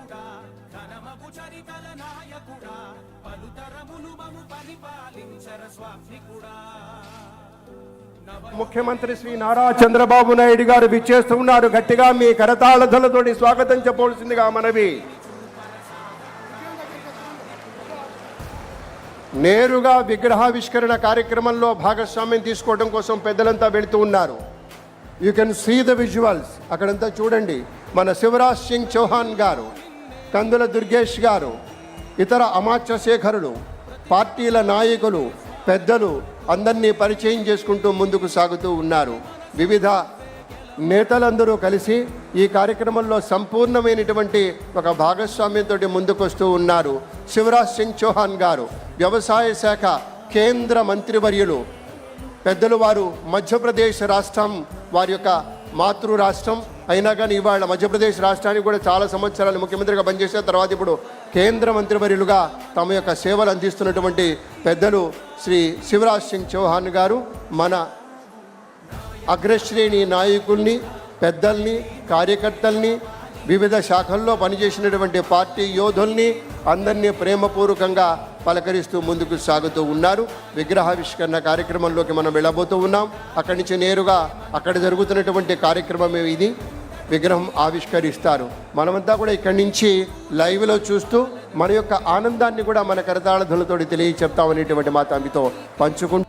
నాయకుడా ఘనమగు చరితల నాయకుడా పలుతరములు మము పరిపాలించర స్వామికుడా. ముఖ్యమంత్రి శ్రీ నారా చంద్రబాబు నాయుడు గారు విచ్చేస్తున్నారు గట్టిగా మీ కరతాళధలతోటి స్వాగతం చెప్పవలసిందిగా మనవి. నేరుగా విగ్రహావిష్కరణ కార్యక్రమంలో భాగస్వామ్యం తీసుకోవడం కోసం పెద్దలంతా వెళుతూ ఉన్నారు. You can see the visuals అక్కడంతా చూడండి. మన శివరాజ్ సింగ్ చౌహాన్ గారు. కందుల దుర్గేష్ గారు ఇతర అమాత్య శేఖరులు పార్టీల నాయకులు పెద్దలు అందరినీ పరిచయం చేసుకుంటూ ముందుకు సాగుతూ ఉన్నారు. వివిధ నేతలందరూ కలిసి ఈ కార్యక్రమంలో సంపూర్ణమైనటువంటి ఒక భాగస్వామ్యంతో ముందుకొస్తూ ఉన్నారు. శివరాజ్ సింగ్ చౌహాన్ గారు వ్యవసాయ శాఖ కేంద్ర మంత్రివర్యులు. పెద్దలు వారు మధ్యప్రదేశ్ రాష్ట్రం వారి యొక్క మాతృ రాష్ట్రం అయినా కానీ ఇవాళ మధ్యప్రదేశ్ రాష్ట్రానికి కూడా చాలా సంవత్సరాలు ముఖ్యమంత్రిగా పనిచేసిన తర్వాత ఇప్పుడు కేంద్ర మంత్రివర్యులుగా తమ యొక్క సేవలు అందిస్తున్నటువంటి పెద్దలు శ్రీ శివరాజ్ సింగ్ చౌహాన్ గారు మన అగ్రశ్రేణి నాయకుల్ని పెద్దల్ని కార్యకర్తల్ని వివిధ శాఖల్లో పనిచేసినటువంటి పార్టీ యోధుల్ని అందరినీ ప్రేమపూర్వకంగా పలకరిస్తూ ముందుకు సాగుతూ ఉన్నారు. విగ్రహావిష్కరణ కార్యక్రమంలోకి మనం వెళ్ళబోతూ ఉన్నాం. అక్కడి నుంచి నేరుగా అక్కడ జరుగుతున్నటువంటి కార్యక్రమం ఇది. విగ్రహం ఆవిష్కరిస్తారు. మనమంతా కూడా ఇక్కడి నుంచి లైవ్లో చూస్తూ మన యొక్క ఆనందాన్ని కూడా మన కరతాళధులతో తెలియ చెప్తామనేటువంటి మా తమ్మితో పంచుకుంటూ